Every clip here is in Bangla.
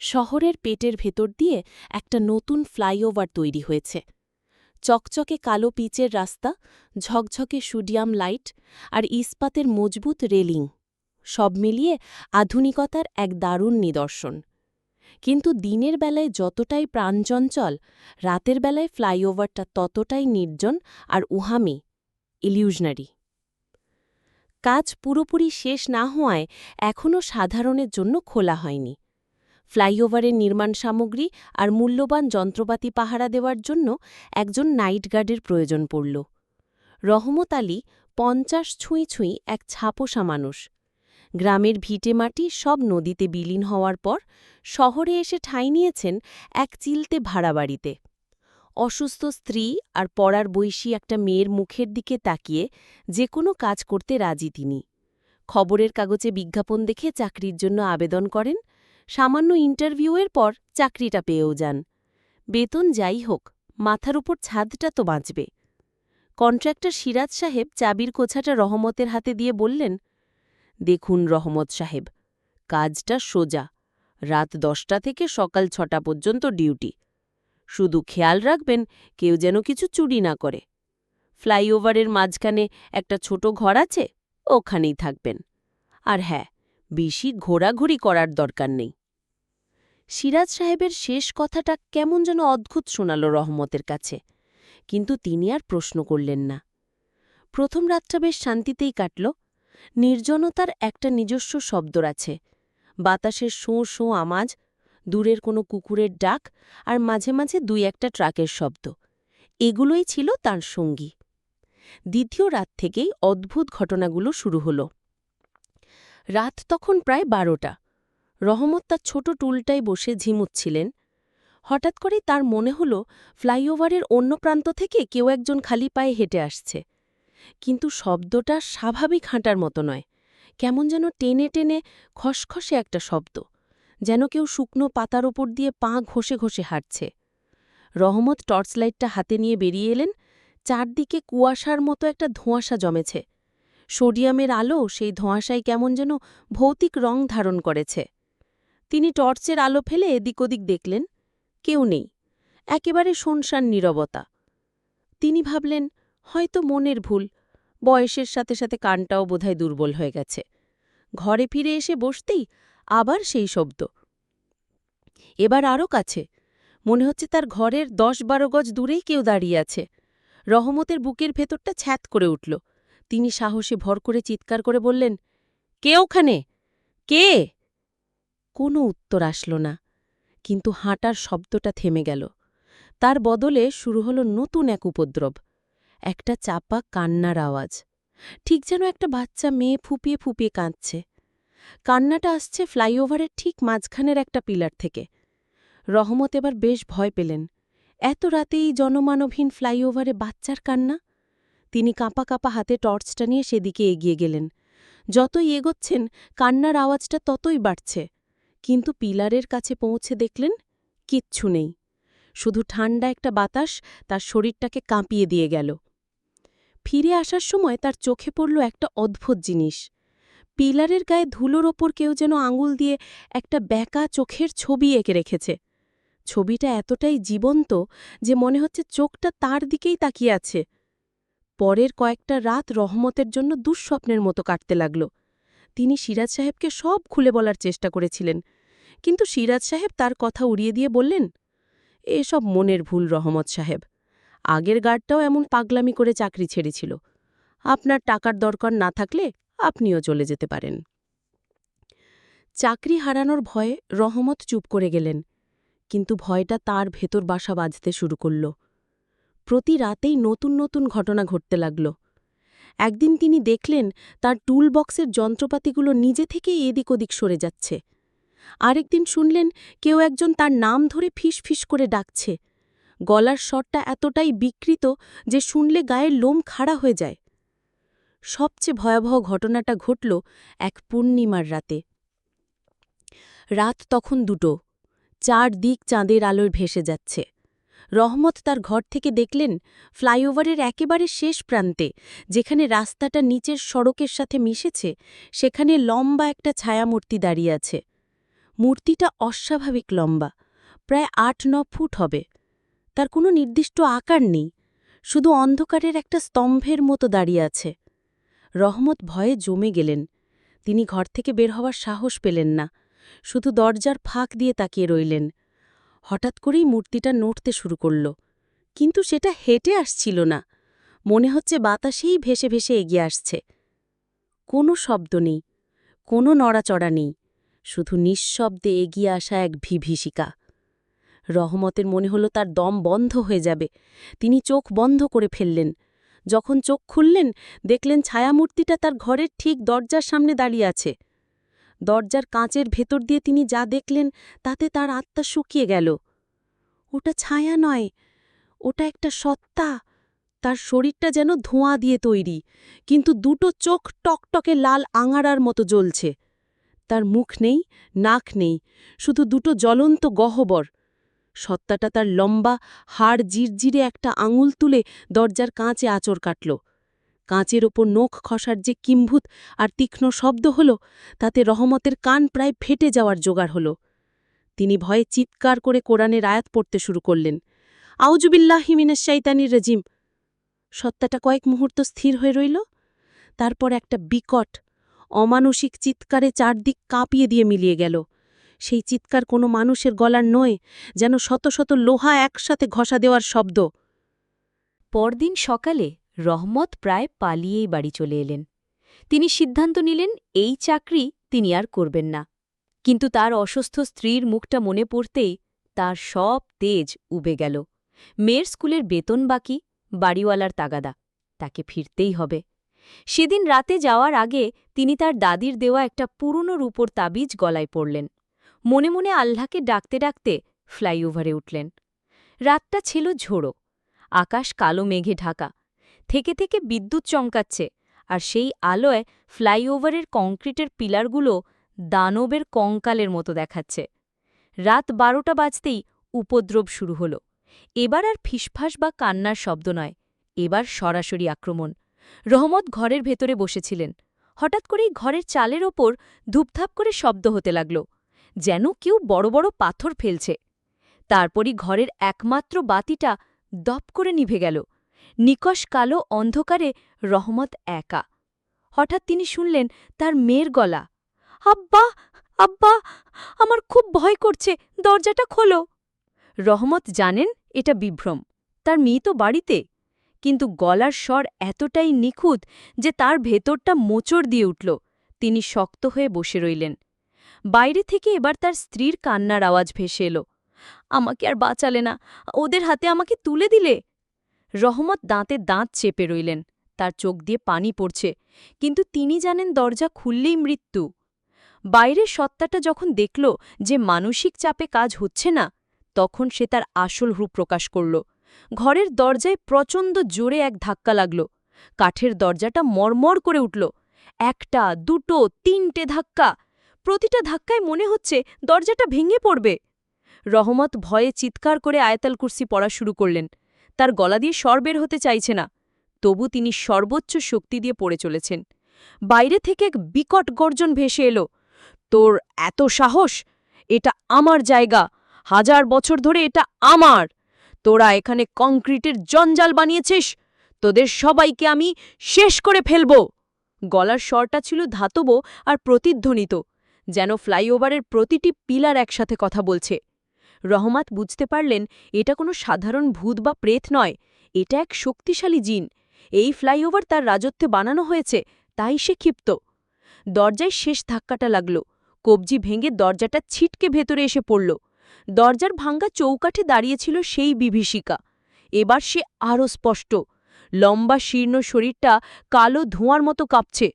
শহরের পেটের ভেতর দিয়ে একটা নতুন ফ্লাইওভার তৈরি হয়েছে। চকচকে কালো পিচের রাস্তা, ঝকঝকে সুডিয়াম লাইট আর ইস্পাতের মজবুত রেলিং, সব মিলিয়ে আধুনিকতার এক দারুণ নিদর্শন। কিন্তু দিনের বেলায় যতটাই প্রাণচঞ্চল, রাতের বেলায় ফ্লাইওভারটা ততটাই নির্জন আর উহামি, ইলিউশনারি। কাজ পুরোপুরি শেষ না হওয়ায় এখনও সাধারণের জন্য খোলা হয়নি। ফ্লাইওভারের নির্মাণ সামগ্রী আর মূল্যবান যন্ত্রপাতি পাহারা দেওয়ার জন্য একজন নাইট গার্ডের প্রয়োজন পড়ল। রহমত আলী পঞ্চাশ ছুঁই ছুঁই এক ছাপোষা মানুষ। গ্রামের ভিটে মাটি সব নদীতে বিলীন হওয়ার পর শহরে এসে ঠাঁই নিয়েছেন এক চিলতে ভাড়া বাড়িতে। অসুস্থ স্ত্রী আর পড়ার বৈশী একটা মেয়ের মুখের দিকে তাকিয়ে যে কোনো কাজ করতে রাজি তিনি। খবরের কাগজে বিজ্ঞাপন দেখে চাকরির জন্য আবেদন করেন সামান্য ইন্টারভিউয়ের পর চাকরিটা পেয়েও যান। বেতন যাই হোক, মাথার উপর ছাদটা তো বাঁচবে। কন্ট্রাক্টর সিরাজ সাহেব চাবির কোছাটা রহমতের হাতে দিয়ে বললেন, দেখুন রহমত সাহেব, কাজটা সোজা। রাত দশটা থেকে সকাল ছটা পর্যন্ত ডিউটি। শুধু খেয়াল রাখবেন, কেউ যেন কিছু চুরি না করে। ফ্লাইওভারের মাঝখানে একটা ছোট ঘর আছে, ওখানেই থাকবেন। আর হ্যাঁ বেশি ঘোরাঘুরি করার দরকার নেই। সিরাজ সাহেবের শেষ কথাটা কেমন যেন অদ্ভুত শোনাল রহমতের কাছে, কিন্তু তিনি আর প্রশ্ন করলেন না। প্রথম রাতটা বেশ শান্তিতেই কাটল, নির্জনতার একটা নিজস্ব শব্দর আছে, বাতাসের শোঁ শোঁ আমাজ দূরের কোনো কুকুরের ডাক আর মাঝে মাঝে দুই একটা ট্রাকের শব্দ, এগুলোই ছিল তার সঙ্গী। দ্বিতীয় রাত থেকেই অদ্ভুত ঘটনাগুলো শুরু হল। রাত তখন প্রায় বারোটা রহমত তার ছোট টুলটায় বসে ঝিমুচ্ছিলেন। হঠাৎ করেই তার মনে হল, ফ্লাইওভারের অন্য প্রান্ত থেকে কেউ একজন খালি পায়ে হেঁটে আসছে। কিন্তু শব্দটা স্বাভাবিক হাঁটার মতো নয়। কেমন যেন টেনে টেনে খসখসে একটা শব্দ, যেন কেউ শুকনো পাতার ওপর দিয়ে পা ঘষে ঘষে হাঁটছে। রহমত টর্চলাইটটা হাতে নিয়ে বেরিয়ে এলেন। চারদিকে কুয়াশার মতো একটা ধোঁয়াশা জমেছে। সোডিয়ামের আলো সেই ধোঁয়াশায় কেমন যেন ভৌতিক রং ধারণ করেছে। তিনি টর্চের আলো ফেলে এদিক ওদিক দেখলেন, কেউ নেই, একেবারে শোনশান নীরবতা। তিনি ভাবলেন, হয়তো মনের ভুল, বয়সের সাথে সাথে কানটাও বোধহয় দুর্বল হয়ে গেছে। ঘরে ফিরে এসে বসতেই আবার সেই শব্দ। এবার আরও কাছে, মনে হচ্ছে তার ঘরের দশ বারো গজ দূরেই কেউ দাঁড়িয়ে আছে। রহমতের বুকের ভেতরটা ছ্যাত করে উঠল। তিনি সাহসে ভর করে চিৎকার করে বললেন, কে ওখানে? কে? কোনো উত্তর আসল না, কিন্তু হাঁটার শব্দটা থেমে গেল। তার বদলে শুরু হলো নতুন এক উপদ্রব, একটা চাপা কান্নার আওয়াজ। ঠিক যেন একটা বাচ্চা মেয়ে ফুপিয়ে ফুপিয়ে কাঁদছে। কান্নাটা আসছে ফ্লাইওভারের ঠিক মাঝখানের একটা পিলার থেকে। রহমত এবার বেশ ভয় পেলেন। এত রাতেই জনমানবহীন ফ্লাইওভারে বাচ্চার কান্না? তিনি কাঁপা কাঁপা হাতে টর্চটা নিয়ে সেদিকে এগিয়ে গেলেন। যতই এগোচ্ছেন, কান্নার আওয়াজটা ততই বাড়ছে। কিন্তু পিলারের কাছে পৌঁছে দেখলেন কিচ্ছু নেই। শুধু ঠান্ডা একটা বাতাস তার শরীরটাকে কাঁপিয়ে দিয়ে গেল। ফিরে আসার সময় তার চোখে পড়ল একটা অদ্ভুত জিনিস। পিলারের গায়ে ধুলোর ওপর কেউ যেন আঙুল দিয়ে একটা ব্যাকা চোখের ছবি এঁকে রেখেছে। ছবিটা এতটাই জীবন্ত যে মনে হচ্ছে চোখটা তার দিকেই তাকিয়ে আছে। পরের কয়েকটা রাত রহমতের জন্য দুঃস্বপ্নের মতো কাটতে লাগল। তিনি সিরাজ সাহেবকে সব খুলে বলার চেষ্টা করেছিলেন, কিন্তু সিরাজ সাহেব তার কথা উড়িয়ে দিয়ে বললেন, এসব মনের ভুল, রহমত সাহেব। আগের গার্ডটাও এমন পাগলামি করে চাকরি ছেড়েছিল। আপনার টাকার দরকার না থাকলে আপনিও চলে যেতে পারেন। চাকরি হারানোর ভয়ে রহমত চুপ করে গেলেন, কিন্তু ভয়টা তার ভেতর বাসা বাজতে শুরু করল। প্রতি রাতেই নতুন নতুন ঘটনা ঘটতে লাগল। একদিন তিনি দেখলেন তার টুল বক্সের যন্ত্রপাতিগুলো নিজে থেকেই এদিক ওদিক সরে যাচ্ছে। আরেকদিন শুনলেন কেউ একজন তার নাম ধরে ফিস ফিস করে ডাকছে। গলার স্বরটা এতটাই বিকৃত যে শুনলে গায়ের লোম খাড়া হয়ে যায়। সবচেয়ে ভয়াবহ ঘটনাটা ঘটল এক পূর্ণিমার রাতে। রাত তখন দুটো। চার দিক চাঁদের আলোয় ভেসে যাচ্ছে। রহমত তার ঘর থেকে দেখলেন ফ্লাইওভারের একেবারে শেষ প্রান্তে, যেখানে রাস্তাটা নিচের সড়কের সাথে মিশেছে, সেখানে লম্বা একটা ছায়ামূর্তি দাঁড়িয়ে আছে। মূর্তিটা অস্বাভাবিক লম্বা, প্রায় আট ন ফুট হবে। তার কোনো নির্দিষ্ট আকার নেই, শুধু অন্ধকারের একটা স্তম্ভের মতো দাঁড়িয়ে আছে। রহমত ভয়ে জমে গেলেন, তিনি ঘর থেকে বের হওয়ার সাহস পেলেন না, শুধু দরজার ফাঁক দিয়ে তাকিয়ে রইলেন। হঠাৎ করেই মূর্তিটা নড়তে শুরু করল। কিন্তু সেটা হেঁটে আসছিল না। মনে হচ্ছে বাতাসেই ভেসে ভেসে এগিয়ে আসছে। কোনো শব্দ নেই, কোনো নড়াচড়া নেই, শুধু নিঃশব্দে এগিয়ে আসা এক বিভীষিকা রহমতের মনে হলো তার দম বন্ধ হয়ে যাবে। তিনি চোখ বন্ধ করে ফেললেন। যখন চোখ খুললেন, দেখলেন ছায়ামূর্তিটা তার ঘরের ঠিক দরজার সামনে দাঁড়িয়ে আছে। দরজার কাঁচের ভেতর দিয়ে তিনি যা দেখলেন তাতে তার আত্মা শুকিয়ে গেল। ওটা ছায়া নয়, ওটা একটা সত্তা। তার শরীরটা যেন ধোঁয়া দিয়ে তৈরি, কিন্তু দুটো চোখ টকটকে লাল আঙারার মতো জ্বলছে। তার মুখ নেই, নাক নেই, শুধু দুটো জ্বলন্ত গহ্বর। সত্তাটা তার লম্বা, হাড় জিরজিরে একটা আঙুল তুলে দরজার কাঁচে আচর কাটল। কাঁচের ওপর নখ খসার যে কিম্ভূত আর তীক্ষ্ণ শব্দ হল, তাতে রহমতের কান প্রায় ফেটে যাওয়ার জোগাড় হল। তিনি ভয়ে চিৎকার করে কোরআনের আয়াত পড়তে শুরু করলেন। আউজুবিল্লাহ হিমিনের শাইতানির রেজিম। সত্তাটা কয়েক মুহূর্ত স্থির হয়ে রইল। তারপর একটা বিকট, অমানসিক চিৎকারে চারদিক কাঁপিয়ে দিয়ে মিলিয়ে গেল। সেই চিৎকার কোনো মানুষের গলার নয়, যেন শত শত লোহা একসাথে ঘষা দেওয়ার শব্দ। পরদিন সকালে রহমত প্রায় পালিয়েই বাড়ি চলে এলেন। তিনি সিদ্ধান্ত নিলেন, এই চাকরি তিনি আর করবেন না। কিন্তু তার অসুস্থ স্ত্রীর মুখটা মনে পড়তেই তার সব তেজ উবে গেল। মেয়ের স্কুলের বেতন বাকি, বাড়িওয়ালার তাগাদা, তাকে ফিরতেই হবে। সেদিন রাতে যাওয়ার আগে তিনি তার দাদির দেওয়া একটা পুরনো রূপোর তাবিজ গলায় পড়লেন। মনে মনে আল্লাহকে ডাকতে ডাকতে ফ্লাইওভারে উঠলেন। রাতটা ছিল ঝোড়ো, আকাশ কালো মেঘে ঢাকা থেকে থেকে বিদ্যুৎ চমকাচ্ছে, আর সেই আলোয় ফ্লাইওভারের কংক্রিটের পিলারগুলো দানবের কঙ্কালের মতো দেখাচ্ছে। রাত বারোটা বাজতেই উপদ্রব শুরু হল। এবার আর ফিসফাস বা কান্নার শব্দ নয়, এবার সরাসরি আক্রমণ। রহমত ঘরের ভেতরে বসেছিলেন। হঠাৎ করেই ঘরের চালের ওপর ধূপধাপ করে শব্দ হতে লাগল, যেন কেউ বড় বড় পাথর ফেলছে। তারপরই ঘরের একমাত্র বাতিটা দপ করে নিভে গেল। নিকশ কালো অন্ধকারে রহমত একা। হঠাৎ তিনি শুনলেন তার মেয়ের গলা। আব্বা আব্বা, আমার খুব ভয় করছে, দরজাটা খোলো। রহমত জানেন এটা বিভ্রম। তার মেয়ে তো বাড়িতে। কিন্তু গলার স্বর এতটাই নিখুঁত যে তার ভেতরটা মোচড় দিয়ে উঠল। তিনি শক্ত হয়ে বসে রইলেন। বাইরে থেকে এবার তার স্ত্রীর কান্নার আওয়াজ ভেসে এলো। আমাকে আর বাঁচালে না। ওদের হাতে আমাকে তুলে দিলে। রহমত দাঁতে দাঁত চেপে রইলেন, তার চোখ দিয়ে পানি পড়ছে, কিন্তু তিনি জানেন দরজা খুললেই মৃত্যু। বাইরের সত্তাটা যখন দেখল যে মানসিক চাপে কাজ হচ্ছে না, তখন সে তার আসল রূপ প্রকাশ করল। ঘরের দরজায় প্রচণ্ড জোরে এক ধাক্কা লাগল। কাঠের দরজাটা মরমর করে উঠল। একটা, দুটো, তিনটে ধাক্কা। প্রতিটা ধাক্কায় মনে হচ্ছে দরজাটা ভেঙে পড়বে। রহমত ভয়ে চিৎকার করে আয়তাল কুর্সি পড়া শুরু করলেন। তার গলা দিয়ে স্বর বের হতে চাইছে না, তবু তিনি সর্বোচ্চ শক্তি দিয়ে পড়ে চলেছেন। বাইরে থেকে এক বিকট গর্জন ভেসে এলো, তোর এত সাহস? এটা আমার জায়গা। হাজার বছর ধরে এটা আমার। তোরা এখানে কংক্রিটের জঞ্জাল বানিয়েছিস। তোদের সবাইকে আমি শেষ করে ফেলব। গলার স্বরটা ছিল ধাতব আর প্রতিধ্বনিত, যেন ফ্লাইওভারের প্রতিটি পিলার একসাথে কথা বলছে। রহমাত বুঝতে পারলেন, এটা কোনো সাধারণ ভূত বা প্রেত নয়, এটা এক শক্তিশালী জিন। এই ফ্লাইওভার তার রাজত্বে বানানো হয়েছে, তাই সে ক্ষিপ্ত। দরজায় শেষ ধাক্কাটা লাগল। কবজি ভেঙে দরজাটা ছিটকে ভেতরে এসে পড়ল। দরজার ভাঙ্গা চৌকাঠে দাঁড়িয়েছিল সেই বিভীষিকা। এবার সে আরও স্পষ্ট। লম্বা শীর্ণ শরীরটা কালো ধোঁয়ার মতো কাঁপছে।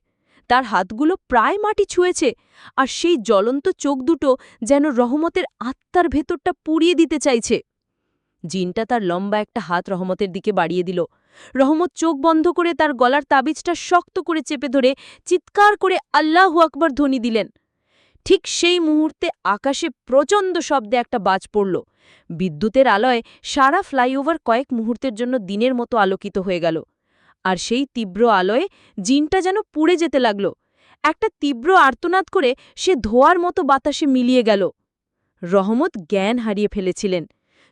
তার হাতগুলো প্রায় মাটি ছুঁয়েছে আর সেই জ্বলন্ত চোখ দুটো যেন রহমতের আত্মার ভেতরটা পুড়িয়ে দিতে চাইছে। জিনটা তার লম্বা একটা হাত রহমতের দিকে বাড়িয়ে দিল। রহমত চোখ বন্ধ করে তার গলার তাবিজটা শক্ত করে চেপে ধরে চিৎকার করে আল্লাহু আকবর ধ্বনি দিলেন। ঠিক সেই মুহূর্তে আকাশে প্রচণ্ড শব্দে একটা বাজ পড়ল। বিদ্যুতের আলোয় সারা ফ্লাইওভার কয়েক মুহূর্তের জন্য দিনের মতো আলোকিত হয়ে গেল। আর সেই তীব্র আলোয় জিনটা যেন পুড়ে যেতে লাগল। একটা তীব্র আর্তনাদ করে সে ধোয়ার মতো বাতাসে মিলিয়ে গেল। রহমত জ্ঞান হারিয়ে ফেলেছিলেন।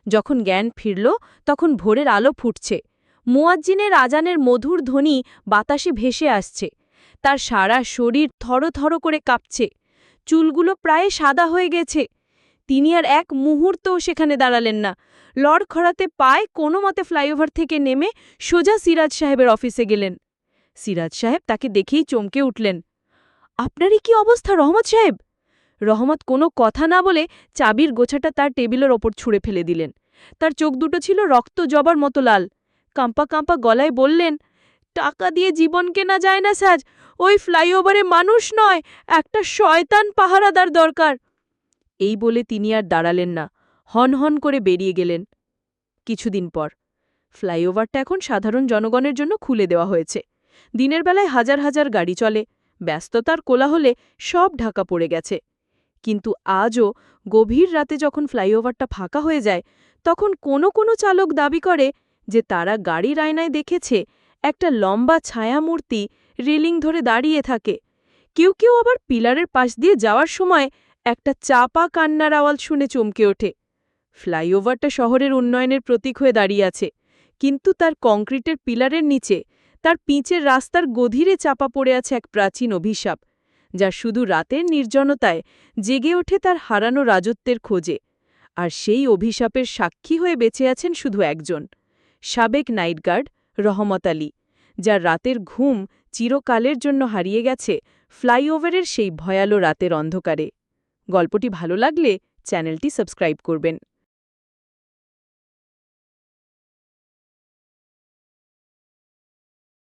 যখন জ্ঞান ফিরল, তখন ভোরের আলো ফুটছে। মুয়াজ্জিনের আজানের মধুর ধ্বনি বাতাসে ভেসে আসছে। তার সারা শরীর থরথর করে কাঁপছে। চুলগুলো প্রায় সাদা হয়ে গেছে। তিনি আর এক মুহূর্তও সেখানে দাঁড়ালেন না। লড়খড়াতে পায় কোনো মতে ফ্লাইওভার থেকে নেমে সোজা সিরাজ সাহেবের অফিসে গেলেন। সিরাজ সাহেব তাকে দেখেই চমকে উঠলেন। আপনারই কি অবস্থা, রহমত সাহেব? রহমত কোনো কথা না বলে চাবির গোছাটা তার টেবিলের ওপর ছুঁড়ে ফেলে দিলেন। তার চোখ দুটো ছিল রক্ত জবার মতো লাল। কাম্পা কাম্পা গলায় বললেন, টাকা দিয়ে জীবন কেনা যায় না সাজ, ওই ফ্লাইওভারে মানুষ নয়, একটা শয়তান পাহারাদার দরকার। এই বলে তিনি আর দাঁড়ালেন না, হন হন করে বেরিয়ে গেলেন। কিছুদিন পর, ফ্লাইওভারটা এখন সাধারণ জনগণের জন্য খুলে দেওয়া হয়েছে। দিনের বেলায় হাজার হাজার গাড়ি চলে, ব্যস্ততার কোলাহলে সব ঢাকা পড়ে গেছে। কিন্তু আজও গভীর রাতে যখন ফ্লাইওভারটা ফাঁকা হয়ে যায়, তখন কোনো কোনো চালক দাবি করে যে তারা গাড়ির আয়নায় দেখেছে একটা লম্বা ছায়া ছায়ামূর্তি রেলিং ধরে দাঁড়িয়ে থাকে। কেউ কেউ আবার পিলারের পাশ দিয়ে যাওয়ার সময় একটা চাপা কান্নার আওয়াজ শুনে চমকে ওঠে। ফ্লাইওভারটা শহরের উন্নয়নের প্রতীক হয়ে দাঁড়িয়ে আছে, কিন্তু তার কংক্রিটের পিলারের নিচে, তার পিচের রাস্তার গধীরে চাপা পড়ে আছে এক প্রাচীন অভিশাপ, যা শুধু রাতের নির্জনতায় জেগে ওঠে তার হারানো রাজত্বের খোঁজে, আর সেই অভিশাপের সাক্ষী হয়ে বেঁচে আছেন শুধু একজন, সাবেক নাইটগার্ড রহমত আলী যার রাতের ঘুম চিরকালের জন্য হারিয়ে গেছে ফ্লাইওভারের সেই ভয়ালো রাতের অন্ধকারে। গল্পটি ভালো লাগলে চ্যানেলটি সাবস্ক্রাইব করবেন।